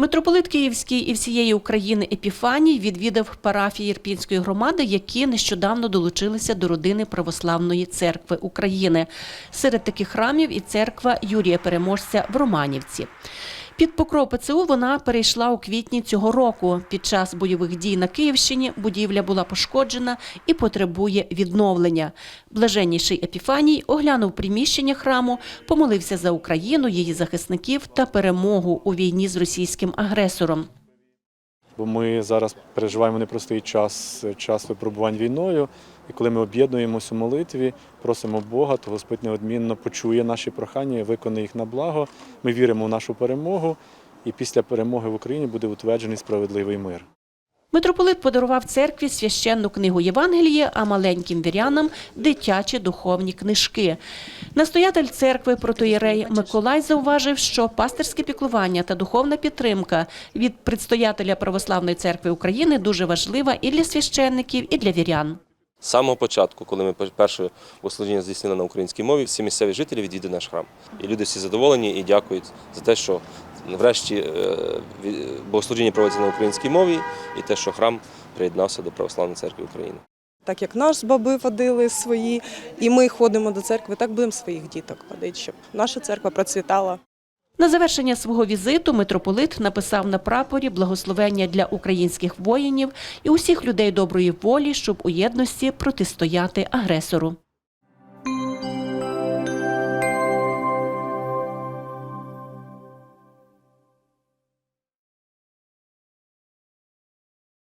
Митрополит Київський і всієї України Епіфаній відвідав парафії Ірпінської громади, які нещодавно долучилися до родини Православної церкви України. Серед таких храмів і церква Юрія Переможця в Романівці. Під покров ПЦУ вона перейшла у квітні цього року. Під час бойових дій на Київщині будівля була пошкоджена і потребує відновлення. Блаженніший Епіфаній оглянув приміщення храму, помолився за Україну, її захисників та перемогу у війні з російським агресором. Бо ми зараз переживаємо непростий час, час випробувань війною. І коли ми об'єднуємося у молитві, просимо Бога, то Господь неодмінно почує наші прохання і виконає їх на благо. Ми віримо в нашу перемогу, і після перемоги в Україні буде утверджений справедливий мир. Митрополит подарував церкві священну книгу Євангелія, а маленьким вірянам дитячі духовні книжки. Настоятель церкви протоєрей Миколай зауважив, що пастирське піклування та духовна підтримка від предстоятеля Православної церкви України дуже важлива і для священників, і для вірян. З самого початку, коли ми перше богослужіння здійснили на українській мові, всі місцеві жителі відвідали наш храм. І люди всі задоволені і дякують за те, що врешті е, богослужіння проводиться на українській мові, і те, що храм приєднався до Православної церкви України. Так як наш баби водили свої, і ми ходимо до церкви, так будемо своїх діток водити, щоб наша церква процвітала. На завершення свого візиту митрополит написав на прапорі благословення для українських воїнів і усіх людей доброї волі, щоб у єдності протистояти агресору.